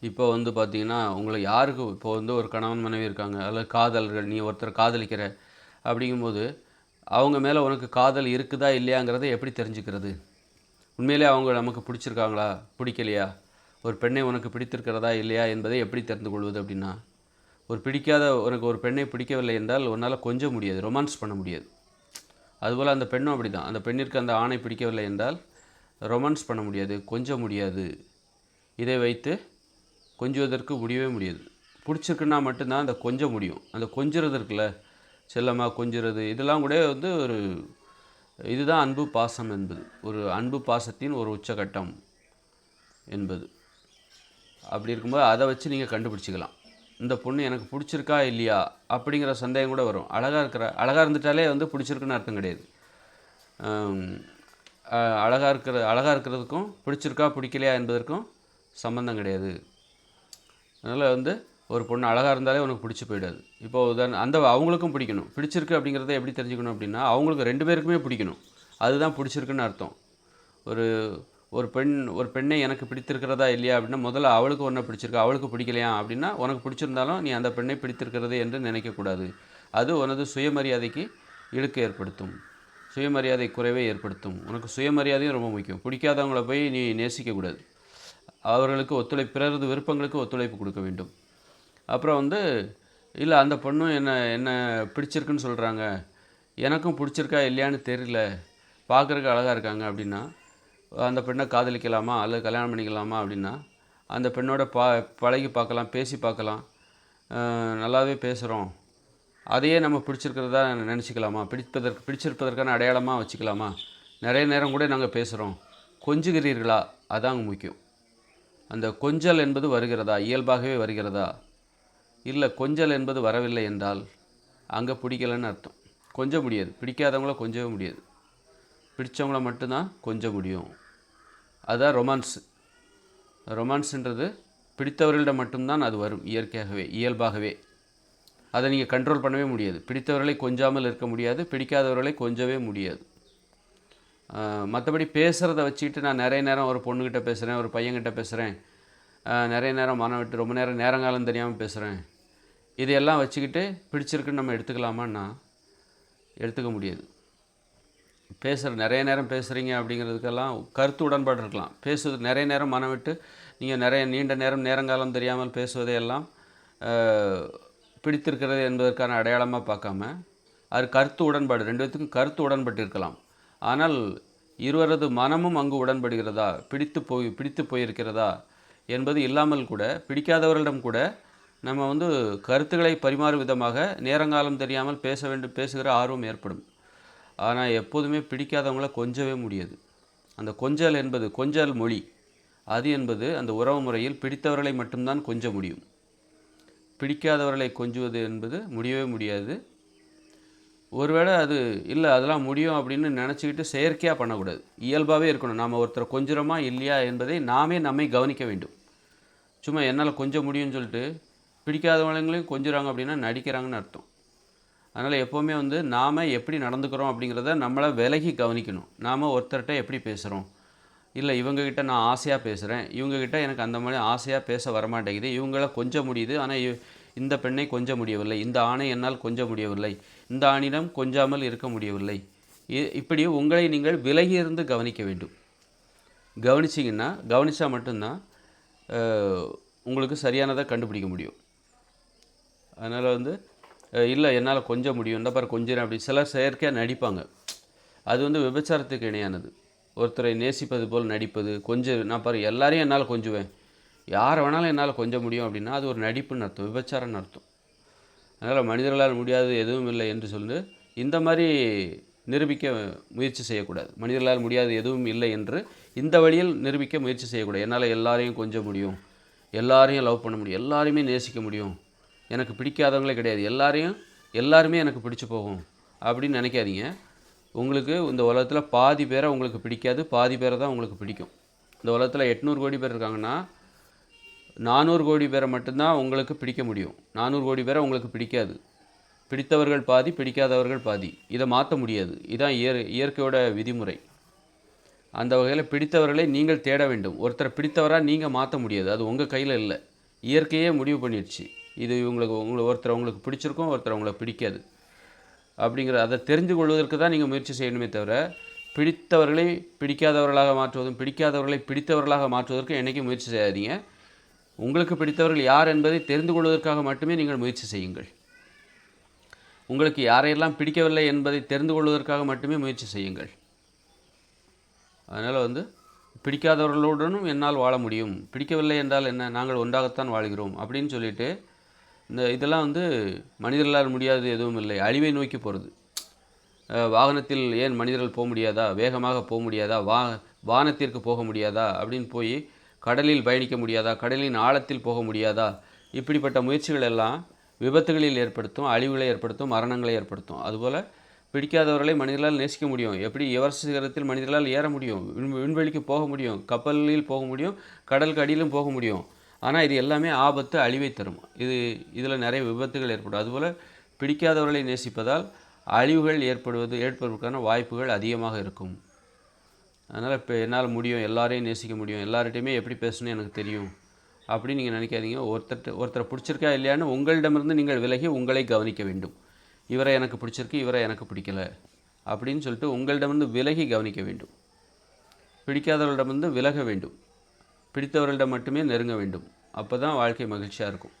இப்போ வந்து பார்த்தீங்கன்னா, உங்களை யாருக்கு இப்போ வந்து ஒரு கணவன், மனைவி இருக்காங்க. அல்லது காதல்கள் நீ ஒருத்தர் காதலிக்கிற அப்படிங்கும்போது, அவங்க மேலே உனக்கு காதல் இருக்குதா, இல்லையாங்கிறத எப்படி தெரிஞ்சுக்கிறது? உண்மையிலேயே அவங்க நமக்கு பிடிச்சிருக்காங்களா? பிடிக்கலையா? ஒரு பெண்ணை உனக்கு பிடித்திருக்கிறதா, இல்லையா என்பதை எப்படி தெரிந்து கொள்வது அப்படின்னா, ஒரு பிடிக்காத உனக்கு ஒரு பெண்ணை பிடிக்கவில்லை என்றால், உன்னால் கொஞ்ச முடியாது. ரொமான்ஸ் பண்ண முடியாது. அதுபோல் அந்த பெண்ணும் அப்படி தான் அந்த பெண்ணிற்கு அந்த ஆணை பிடிக்கவில்லை என்றால், ரொமான்ஸ் பண்ண முடியாது. கொஞ்ச முடியாது. இதை வைத்து கொஞ்சுவதற்கு முடியவே முடியாது. பிடிச்சிருக்குன்னா மட்டும்தான் அந்த கொஞ்சம் முடியும். அந்த கொஞ்சுறது இருக்குல்ல, செல்லமாக கொஞ்சுறது, இதெல்லாம் கூட வந்து ஒரு இதுதான் அன்பு, பாசம் என்பது. ஒரு அன்பு, பாசத்தின் ஒரு உச்சகட்டம் என்பது. அப்படி இருக்கும்போது அதை வச்சு நீங்கள் கண்டுபிடிச்சிக்கலாம் இந்த பொண்ணு எனக்கு பிடிச்சிருக்கா, இல்லையா? அப்படிங்கிற சந்தேகம் கூட வரும். அழகாக இருக்கிற அழகாக இருந்துட்டாலே வந்து பிடிச்சிருக்குன்னு அர்த்தம் கிடையாது. அழகாக இருக்கிற அழகாக இருக்கிறதுக்கும், பிடிச்சிருக்கா, பிடிக்கலையா என்பதற்கும் சம்மந்தம் கிடையாது. அதனால் வந்து ஒரு பொண்ணு அழகாக இருந்தாலே உனக்கு பிடிச்சி போயிடாது. இப்போ உதாரணம் அந்த அவங்களுக்கும் பிடிக்கணும். பிடிச்சிருக்கு அப்படிங்கிறத எப்படி தெரிஞ்சுக்கணும் அப்படின்னா, அவங்களுக்கு ரெண்டு பேருக்குமே பிடிக்கணும். அதுதான் பிடிச்சிருக்குன்னு அர்த்தம். ஒரு ஒரு பெண் ஒரு பெண்ணை எனக்கு பிடித்திருக்கிறதா, இல்லையா அப்படின்னா, முதல்ல அவளுக்கு ஒன்றை பிடிச்சிருக்கு அவளுக்கு பிடிக்கலையா அப்படின்னா, உனக்கு பிடிச்சிருந்தாலும் நீ அந்த பெண்ணை பிடித்திருக்கிறது என்று நினைக்கக்கூடாது. அது உனது சுயமரியாதைக்கு இழுக்கு ஏற்படுத்தும். சுயமரியாதை குறைவை ஏற்படுத்தும். உனக்கு சுயமரியாதையும் ரொம்ப முக்கியம். பிடிக்காதவங்கள போய் நீ நேசிக்கக்கூடாது. அவர்களுக்கு ஒத்துழைப்பு பிறரது விருப்பங்களுக்கு ஒத்துழைப்பு கொடுக்க வேண்டும். அப்புறம் வந்து, இல்லை அந்த பொண்ணும் என்ன என்ன பிடிச்சிருக்குன்னு சொல்கிறாங்க எனக்கும் பிடிச்சிருக்கா, இல்லையான்னு தெரியல. பார்க்குறக்கு அழகாக இருக்காங்க அப்படின்னா, அந்த பெண்ணை காதலிக்கலாமா? அல்லது கல்யாணம் பண்ணிக்கலாமா? அப்படின்னா, அந்த பெண்ணோட பா பழகி பார்க்கலாம், பேசி பார்க்கலாம். நல்லாவே பேசுகிறோம் அதையே நம்ம பிடிச்சிருக்கிறதா நினச்சிக்கலாமா? பிடிப்பதற்கு பிடிச்சிருப்பதற்கான அடையாளமாக வச்சுக்கலாமா? நிறைய நேரம் கூட நாங்கள் பேசுகிறோம் கொஞ்சுகிறீர்களா? அதான் முக்கியம். அந்த கொஞ்சல் என்பது வருகிறதா? இயல்பாகவே வருகிறதா? இல்லை கொஞ்சல் என்பது வரவில்லை என்றால், அங்கே பிடிக்கலன்னு அர்த்தம். கொஞ்ச முடியாது. பிடிக்காதவங்கள கொஞ்சவே முடியாது. பிடித்தவங்கள மட்டும்தான் கொஞ்சம் கொஞ்ச முடியும். அதான் ரொமான்ஸ். ரொமான்ஸுன்றது பிடித்தவர்களிடம் மட்டும் தான் அது வரும். இயற்கையாகவே, இயல்பாகவே. அதை நீங்கள் கண்ட்ரோல் பண்ணவே முடியாது. பிடித்தவர்களை கொஞ்சாமல் இருக்க முடியாது. பிடிக்காதவர்களை கொஞ்சவே முடியாது. மற்றபடி பேசுகிறத வச்சுக்கிட்டு நான் நிறைய நேரம் ஒரு பொண்ணுக்கிட்ட பேசுகிறேன் ஒரு பையன்கிட்ட பேசுகிறேன் நிறைய நேரம் மனம் விட்டு ரொம்ப நேரம் நேரங்காலம் தெரியாமல் பேசுகிறேன் இதையெல்லாம் வச்சுக்கிட்டு பிடிச்சிருக்குன்னு நம்ம எடுத்துக்கலாமான்னா, எடுத்துக்க முடியாது. பேசுகிற நிறைய நேரம் பேசுகிறீங்க அப்படிங்கிறதுக்கெல்லாம் கருத்து உடன்பாடு இருக்கலாம். பேசுவது நிறைய நேரம் மனம் விட்டு நீங்கள் நிறைய நீண்ட நேரம் நேரங்காலம் தெரியாமல் பேசுவதை எல்லாம் பிடித்திருக்கிறது என்பதற்கான அடையாளமாக பார்க்காம, அது கருத்து உடன்பாடு ரெண்டு பேத்துக்கும் கருத்து உடன்பட்டு இருக்கலாம். ஆனால் இருவரது மனமும் அங்கு உடன்படுகிறதா? பிடித்து போய் பிடித்து போயிருக்கிறதா? என்பது இல்லாமல் கூட, பிடிக்காதவர்களிடம் கூட நம்ம வந்து கருத்துக்களை பரிமாறும் விதமாக நேரங்காலம் தெரியாமல் பேச வேண்டும் பேசுகிற ஆர்வம் ஏற்படும். ஆனால் எப்போதுமே பிடிக்காதவங்கள கொஞ்சவே முடியாது. அந்த கொஞ்சல் என்பது கொஞ்சல் மொழி. அது என்பது அந்த உறவு முறையில் பிடித்தவர்களை மட்டும்தான் கொஞ்ச முடியும். பிடிக்காதவர்களை கொஞ்சுவது என்பது முடியவே முடியாது. ஒருவேளை அது இல்லை அதெல்லாம் முடியும் அப்படின்னு நினச்சிக்கிட்டு செயற்கையாக பண்ணக்கூடாது. இயல்பாகவே இருக்கணும். நாம ஒருத்தரை கொஞ்சுறோமா, இல்லையா என்பதை நாமே நம்மை கவனிக்க வேண்டும். சும்மா என்னால் கொஞ்சம் முடியும்னு சொல்லிட்டு, பிடிக்காதவங்களையும் கொஞ்சிறாங்க அப்படின்னா நடிக்கிறாங்கன்னு அர்த்தம். அதனால் எப்போவுமே வந்து நாம் எப்படி நடந்துக்கிறோம் அப்படிங்கிறத நம்மளை விலகி கவனிக்கணும். நாம் ஒருத்தர்கிட்ட எப்படி பேசுகிறோம் இல்லை இவங்கக்கிட்ட நான் ஆசையாக பேசுகிறேன் இவங்கக்கிட்ட எனக்கு அந்த மாதிரி ஆசையாக பேச வரமாட்டேங்குது. இவங்கள கொஞ்சம் முடியுது. ஆனால் இந்த பெண்ணை கொஞ்ச முடியவில்லை. இந்த ஆணை என்னால் கொஞ்ச முடியவில்லை. இந்த ஆணிடம் கொஞ்சாமல் இருக்க முடியவில்லை. இ இப்படி உங்களை நீங்கள் விலகி இருந்து கவனிக்க வேண்டும். கவனிச்சிங்கன்னா கவனித்தா மட்டும்தான் உங்களுக்கு சரியானதாக கண்டுபிடிக்க முடியும். அதனால் வந்து இல்லை என்னால் கொஞ்சம் கொஞ்ச முடியும். இந்த பாரு கொஞ்சம் அப்படி சிலர் செயற்கையாக நடிப்பாங்க. அது வந்து விபச்சாரத்துக்கு இணையானது. ஒருத்தரை நேசிப்பது போல் நடிப்பது, கொஞ்சம் நான் பாரு எல்லாரையும் என்னால் கொஞ்சுவேன். யாரை வேணாலும் என்னால் கொஞ்சம் முடியும் அப்படின்னா, அது ஒரு நடிப்புன்னு அர்த்தம். விபச்சாரம்னு அர்த்தம். அதனால் மனிதர்களால் முடியாது எதுவும் இல்லை என்று சொல்லி, இந்த மாதிரி நிரூபிக்க முயற்சி செய்யக்கூடாது. மனிதர்களால் முடியாது எதுவும் இல்லை என்று இந்த வழியில் நிரூபிக்க முயற்சி செய்யக்கூடாது. என்னால் எல்லாரையும் கொஞ்ச முடியும். எல்லாரையும் லவ் பண்ண முடியும். எல்லாரையுமே நேசிக்க முடியும். எனக்கு பிடிக்காதவங்களே கிடையாது. எல்லாரையும் எல்லாருமே எனக்கு பிடிச்சி போகும். அப்படின்னு நினைக்காதீங்க. உங்களுக்கு இந்த உலகத்தில் பாதி பேரை உங்களுக்கு பிடிக்காது. பாதி பேரை தான் உங்களுக்கு பிடிக்கும். இந்த உலகத்தில் எட்நூறு கோடி பேர் இருக்காங்கன்னா, 400 கோடி பேரை மட்டும்தான் உங்களுக்கு பிடிக்க முடியும். 400 கோடி பேரை உங்களுக்கு பிடிக்காது. பிடித்தவர்கள் பாதி, பிடிக்காதவர்கள் பாதி. இதை மாற்ற முடியாது. இதான் இயற் இயற்கையோட விதிமுறை. அந்த வகையில் பிடித்தவர்களை நீங்கள் தேட வேண்டும் ஒருத்தரை பிடித்தவராக நீங்கள் மாற்ற முடியாது அது உங்கள் கையில் இல்லை இயற்கையே முடிவு பண்ணிடுச்சு இது இவங்களுக்கு உங்களை ஒருத்தர் உங்களுக்கு பிடிச்சிருக்கும் ஒருத்தர் உங்களை பிடிக்காது அப்படிங்கிற அதை தெரிந்து கொள்வதற்கு தான் நீங்கள் முயற்சி செய்யணுமே தவிர பிடித்தவர்களை பிடிக்காதவர்களாக மாற்றுவதும் பிடிக்காதவர்களை பிடித்தவர்களாக மாற்றுவதற்கு என்றைக்கும் முயற்சி செய்யாதீங்க உங்களுக்கு பிடித்தவர்கள் யார் என்பதை தெரிந்து கொள்வதற்காக மட்டுமே நீங்கள் முயற்சி செய்யுங்கள். உங்களுக்கு யாரையெல்லாம் பிடிக்கவில்லை என்பதை தெரிந்து கொள்வதற்காக மட்டுமே முயற்சி செய்யுங்கள். அதனால் வந்து பிடிக்காதவர்களுடனும் என்னால் வாழ முடியும். பிடிக்கவில்லை என்றால் என்ன? நாங்கள் ஒன்றாகத்தான் வாழ்கிறோம் அப்படின்னு சொல்லிட்டு இந்த இதெல்லாம் வந்து மனிதர்களால் முடியாது எதுவும் இல்லை. அழிவை நோக்கி போகிறது வாகனத்தில் ஏன் மனிதர்கள் போக முடியாதா? வேகமாக போக முடியாதா? வா வானத்திற்கு போக முடியாதா? அப்படின்னு போய் கடலில் பயணிக்க முடியாதா? கடலின் ஆழத்தில் போக முடியாதா? இப்படிப்பட்ட முயற்சிகள் எல்லாம் விபத்துகளில் ஏற்படுத்தும் அழிவுகளை ஏற்படுத்தும் மரணங்களை ஏற்படுத்தும். அதுபோல் பிடிக்காதவர்களை மனிதர்களால் நேசிக்க முடியும். எப்படி எவரெஸ்ட் சிகரத்தில் மனிதர்களால் ஏற முடியும்? விண் விண்வெளிக்கு போக முடியும். கப்பலில் போக முடியும். கடலுக்கு அடியிலும் போக முடியும். ஆனால் இது எல்லாமே ஆபத்து அழிவை தரும். இது இதில் நிறைய விபத்துகள் ஏற்படும். அதுபோல் பிடிக்காதவர்களை நேசிப்பதால் அழிவுகள் ஏற்படுவது ஏற்படுவதற்கான வாய்ப்புகள் அதிகமாக இருக்கும். அதனால் இப்போ என்னால் முடியும் எல்லாரையும் நேசிக்க முடியும் எல்லார்கிட்டையுமே எப்படி பேசணும்னு எனக்கு தெரியும். அப்படின்னு நீங்கள் நினைக்காதீங்க. ஒருத்தர் ஒருத்தரை பிடிச்சிருக்கா இல்லையான்னு உங்களிடமிருந்து நீங்கள் விலகி உங்களை கவனிக்க வேண்டும். இவரை எனக்கு பிடிச்சிருக்கு இவரை எனக்கு பிடிக்கல அப்படின்னு சொல்லிட்டு உங்களிடமிருந்து விலகி கவனிக்க வேண்டும். பிடிக்காதவர்களிடமிருந்து விலக வேண்டும். பிடித்தவர்களிடம் மட்டுமே நெருங்க வேண்டும். அப்போ தான் வாழ்க்கை மகிழ்ச்சியாக இருக்கும்.